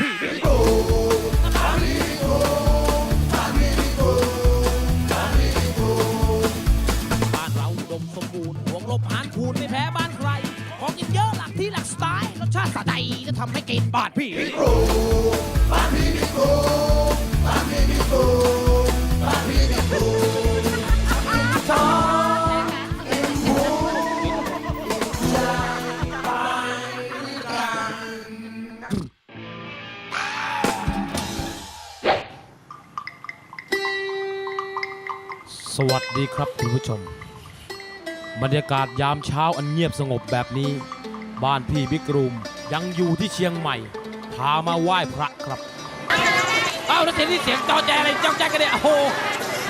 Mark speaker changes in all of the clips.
Speaker 1: พี่บิ๊กโกบ้านเราอุดมสมบูรณ์ห่วงลบหานคูณไม่แพ้บ้านใคร ของกินเยอะหลักที่หลักสไตล์รสชาติสะใจจะทำให้กินบาดพี่ สวัสดีครับคุณผู้ชม บรรยากาศยามเช้าอันเงียบสงบแบบนี้ บ้านพี่บิ๊กรูมยังอยู่ที่เชียงใหม่ พามาไหว้พระครับ เอ้าแล้วเสียงนี่เสียงจอแจอะไรจ้องแจกันเนี่ยโอ้โห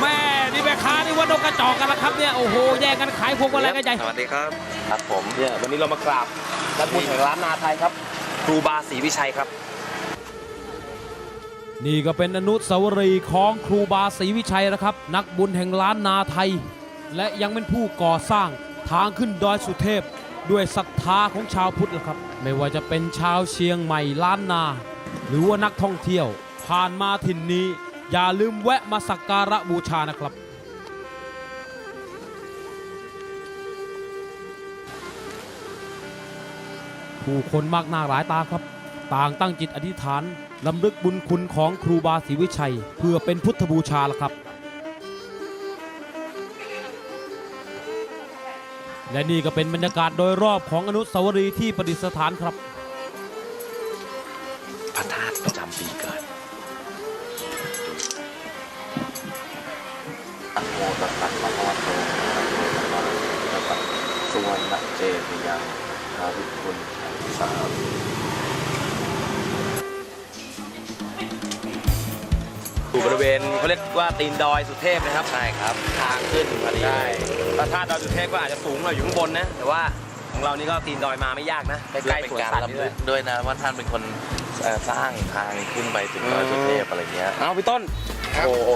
Speaker 1: แม่นี่แม่ค้านี่ว่านกกระจอกกันแล้วครับเนี่ยโอ้โหแย่งกันขายพวงมาลัยกันใหญ่
Speaker 2: สวัสดีครับ
Speaker 3: ครับผมเนี่ยวันนี้เรามากราบนักบุญแห่งล้านนาไทยครับ ครูบาศรีวิชัยครับ
Speaker 1: นี่ก็เป็นอนุสาวรีย์ของครูบาศรีวิชัยนะครับ นักบุญแห่งล้านนาไทย และยังเป็นผู้ก่อสร้างทางขึ้นดอยสุเทพ ด้วยศรัทธาของชาวพุทธนะครับ ไม่ว่าจะเป็นชาวเชียงใหม่ล้านนา หรือว่านักท่องเที่ยว ผ่านมาถิ่นนี้ อย่าลืมแวะมาสักการะบูชานะครับผู้คนมากหน้าหลายตาครับ ต่างตั้งจิตอธิษฐานลำลึกบุญคุณของครูบาศรีวิชัย เพื่อเป็นพุทธบูชาละครับ และนี่ก็เป็นบรรยากาศโดยรอบของอนุสาวรีย์ที่ประดิษฐานครับ
Speaker 3: พระธาตุประจำปีเกิด
Speaker 2: อะโมตัสสะภะคะวะโตสุวรรณเจติยังทาวิคุณสาม
Speaker 3: อยู่บริเวณเขาเรียกว่าตีนดอยสุเทพนะครับ
Speaker 2: ใช่ครับ
Speaker 3: ทางขึ้นพอดี
Speaker 2: ใช่
Speaker 3: พระธาตุดอยสุเทพก็อาจจะสูงหน่อยอยู่ข้างบนนะแต่ว่าของเรานี่ก็ตีนดอยมาไม่ยากนะใก
Speaker 2: เพื่อ
Speaker 3: ล้
Speaker 2: เป็
Speaker 3: ๆ
Speaker 2: น
Speaker 3: สวน
Speaker 2: การ
Speaker 3: สัตว์
Speaker 2: รำ
Speaker 3: นี่
Speaker 2: ลึ
Speaker 3: ด้ว
Speaker 2: ก
Speaker 3: ย
Speaker 2: ด้วยนะว่าท่านเป็นคนเอ่อสร้างทางขึ้นไปถึงดอยสุเทพอะไรเงี้ย
Speaker 3: เอาพี่ต้น
Speaker 4: ครับ
Speaker 3: โอ้โห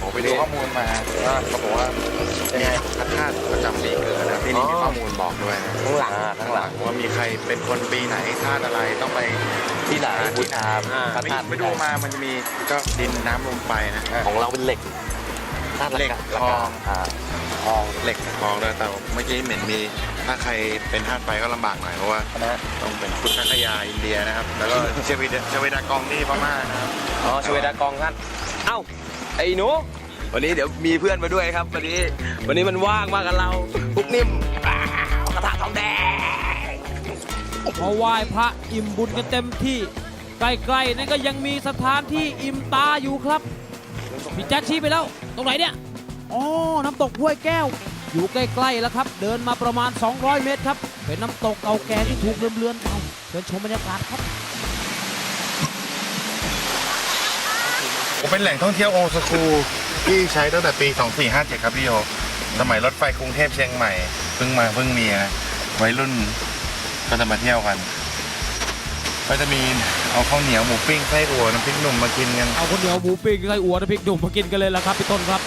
Speaker 4: ผมไปดูข้อมูลมาว่าเขาบอกว่า
Speaker 3: ยังไง
Speaker 4: พระธาตุประจำปีเกิดนะที่นี่มีข้อมูลบอกด้วยนะ
Speaker 3: ข้างหลัง
Speaker 2: อ่าข้างหลัง
Speaker 4: ว่ามีใครเป็นคนปีไหนธาตุอะไรต้องไป
Speaker 2: ที่ไหนบูชา
Speaker 3: อ่า
Speaker 2: พระ
Speaker 4: ไป
Speaker 2: ธาตุ
Speaker 4: ไปดูมามันจะมีก็ดินน้ำลมไฟนะ
Speaker 2: ของเราเป็นเหล็กธาตุ
Speaker 4: เหล็ก
Speaker 2: ละ
Speaker 4: ทอง
Speaker 2: อ่า
Speaker 4: ทองเหล็กทองด้วยแต่เมื่อกี้เหม็นมีถ้าใครเป็นธาตุไฟก็ลำบากหน่อยเพราะว่า
Speaker 2: คณะ
Speaker 4: ต้องเป็นพุทธคยาอินเดียนะครับ แล้วก็เชวิดเชวิดากองนี่พม่านะครับ
Speaker 3: อ๋อชเวดากองท่านเอ้าไอ้หนูวันนี้เดี๋ยวมีเพื่อนมาด้วยครับ วันนี้ วันนี้มันว่างมากับเราพุกนิ่มอ้าวกระทะทองแดง
Speaker 1: พอไหว้พระอิ่มบุญกันเต็มที่ ใกล้ๆนั่นก็ยังมีสถานที่อิ่มตาอยู่ครับพี่แจ็คชี้ไปแล้ว ตรงไหนเนี่ยอ๋อน้ำตกห้วยแก้ว อยู่ใกล้ๆแล้วครับ เดินมาประมาณ 200 เมตรครับ เป็นน้ำตกเก่าแก่ที่ถูกเลื่อนๆเอาเชิญชมบรรยากาศครับ
Speaker 4: ผมเป็นแหล่งท่องเที่ยวโอสคูที่ใช้ตั้งแต่ปี 2457 ครับพี่โยสมัยรถไฟกรุงเทพเชียงใหม่ เพิ่งมาเพิ่งมีนะวัยรุ่น ก็จะมาเที่ยวกัน ก็จะมีเอาข้าวเหนียวหมูปิ้งไส้อั่วน้ำพริกหนุ่มมากินกัน
Speaker 1: เอาคนเดียวหมูปิ้งไส้อั่วน้ำพริกหนุ่มมากินกันเลยละครับพี่ต้นครับ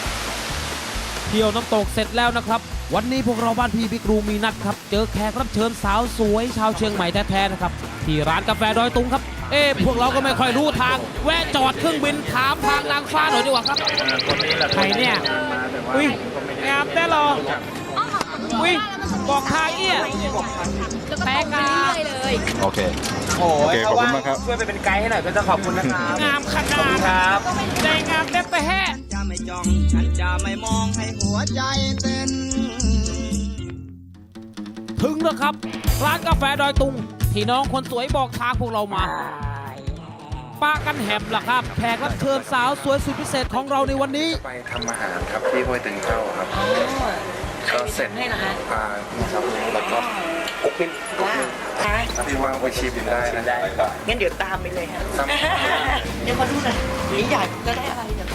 Speaker 1: เที่ยวน้ำตกเสร็จแล้วนะครับ วันนี้พวกเราบ้านพี่บิ๊กรูมีนัดครับ เจอแขกรับเชิญสาวสวย ชาวเชียงใหม่แท้ๆนะครับ ที่ร้านกาแฟดอยตุงครับ เอ๊ะพวกเราก็ไม่ค่อยรู้ทาง แวะจอดเครื่องบินถามทางนางฟ้าหน่อยดีกว่าครับใครเนี่ยอุ้ยงามแต่หรออุ้ยบอกทางเอี้ย แต่งงาม
Speaker 4: โอเค
Speaker 3: โอ้
Speaker 4: โอเคขอบคุณมากครับ
Speaker 3: ช่วยไปเป็นไกด์ให้หน่อยก็จะขอบคุณนะครับ
Speaker 1: งามข
Speaker 3: ขอบ
Speaker 1: นา
Speaker 3: คุ
Speaker 1: ด
Speaker 3: ณครับ
Speaker 1: ใจงามแต่แต่แห่
Speaker 5: จะไม่จ้อง ฉันจะไม่มองให้หัวใจเต้น
Speaker 1: ถึงแล้วครับ ร้านกาแฟดอยตุง ที่น้องคนสวยบอกทางพวกเรามาป้ากันแหบล่ะครับแขกรับเชิญสาวสวยสุดพิเศษของเราในวันนี้
Speaker 4: ไปทำอาหารครับที่ห้วยตึงเท่าครับก็เสร็จ
Speaker 6: ให้นะคะ
Speaker 4: อ่าครับแล้วก็
Speaker 3: คุกนิ่ม
Speaker 6: ว้าวค่ะ
Speaker 4: ถ้าพี่ว่างไปชิมได้นะ
Speaker 3: ได้ครับ
Speaker 6: งั้นเดี๋ยวตามไปเลยค่ะ
Speaker 4: ครับ
Speaker 6: เดี๋ยวมาดูหน่อยนี่อยากจะได้อะไรเดี๋ยว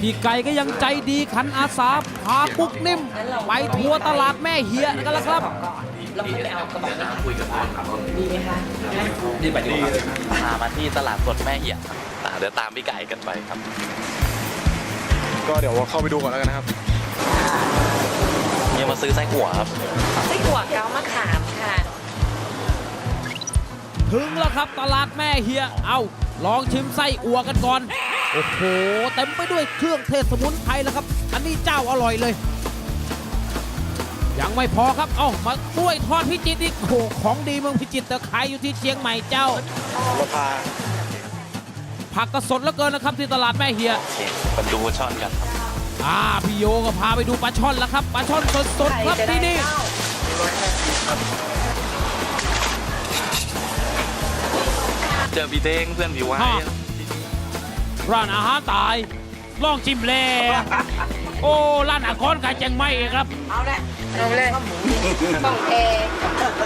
Speaker 1: พี่ไก่ก็ยังใจดีขันอาสาพาปุ๊กนิ่ม ไปทัวร์ตลาดแม่เฮียกันแล้วครับ
Speaker 6: เราค่อยไปเอากระบอกน้ำคุยกับพ่อครับดีไหมคะนะ
Speaker 3: นี่ไปดีพามาที่ตลาดสดแม่เหี่ยครับอ่าเดี๋ยวตามพี่ไก่กันไปครับ
Speaker 4: ก็เดี๋ยวเข้าไปดูก่อนแล้วกันนะครับ
Speaker 2: เนี่ยมาซื้อไส้อั่วครับ
Speaker 6: ไส้อั่วเกา
Speaker 1: ถึงแล้วครับตลาดแม่เฮีย เอาลองชิมไส้อัวกันก่อน โอ้โห เต็มไปด้วยเครื่องเทศสมุนไพรแล้วครับ อันนี้เจ้าอร่อยเลย ยังไม่พอครับ เอ้า มากล้วยทอดพิจิตรอีกโอ้โหของดีเมืองพิจิตรแต่ขายอยู่ที่เชียงใหม่เจ้าผักก็สดเหลือเกินนะครับที่ตลาดแม่เฮีย
Speaker 2: มาดูช่อนกัน
Speaker 1: อ่าพี่โยก็พาไปดูปลาช่อนแล้วครับปลาช่อนสดๆครับที่นี่
Speaker 2: จอพี่เท้งเพื่อนพี่ไว้
Speaker 1: ฮะ ร้านอาหารตายลองชิมแลโอ้ร้านอาหารกาเจียงใหม่ครับ
Speaker 6: เอาเลยเอาเลยต้องเท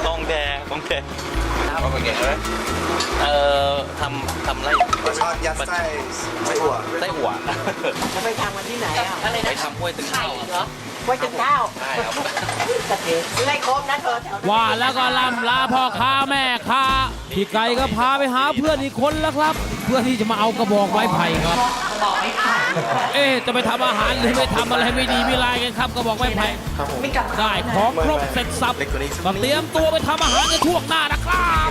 Speaker 2: ต้องแดงต้องแดงทำเป็นไงไหมเอ่อทำทำไรปลาช่อนยัดไส้ไส้หัวไส้หัว
Speaker 6: จะไปทำกันที่ไหนอะอะไร
Speaker 2: ไป
Speaker 6: นะ
Speaker 2: ทำกล้วยตึง
Speaker 6: ไข่
Speaker 2: ข้าว
Speaker 6: อีกเหรอ ไว้จนเก้า
Speaker 2: ใช่ครับ
Speaker 6: จะเทซื้อให้ครบนะเธอแถวนั้น
Speaker 1: ว่าแล้วก็ล่ำลาพ่อค้าแม่ค้าพี่ไก่ก็พาไปหาเพื่อนอีกคนแล้วครับ เพื่อที่จะมาเอากระบอกไม้ไผ่ครับ
Speaker 6: บอกไม่ไข่
Speaker 1: เอ๊ะจะไปทำอาหารหรือไปทำอะไรไม่ดีไม่ร้ายกันครับกระบอกไม้ไผ่
Speaker 6: ไม่กลับ
Speaker 1: ได้ของครบเสร็จสับก็เตรียมตัวไปทำอาหารในช่วงหน้านะครับ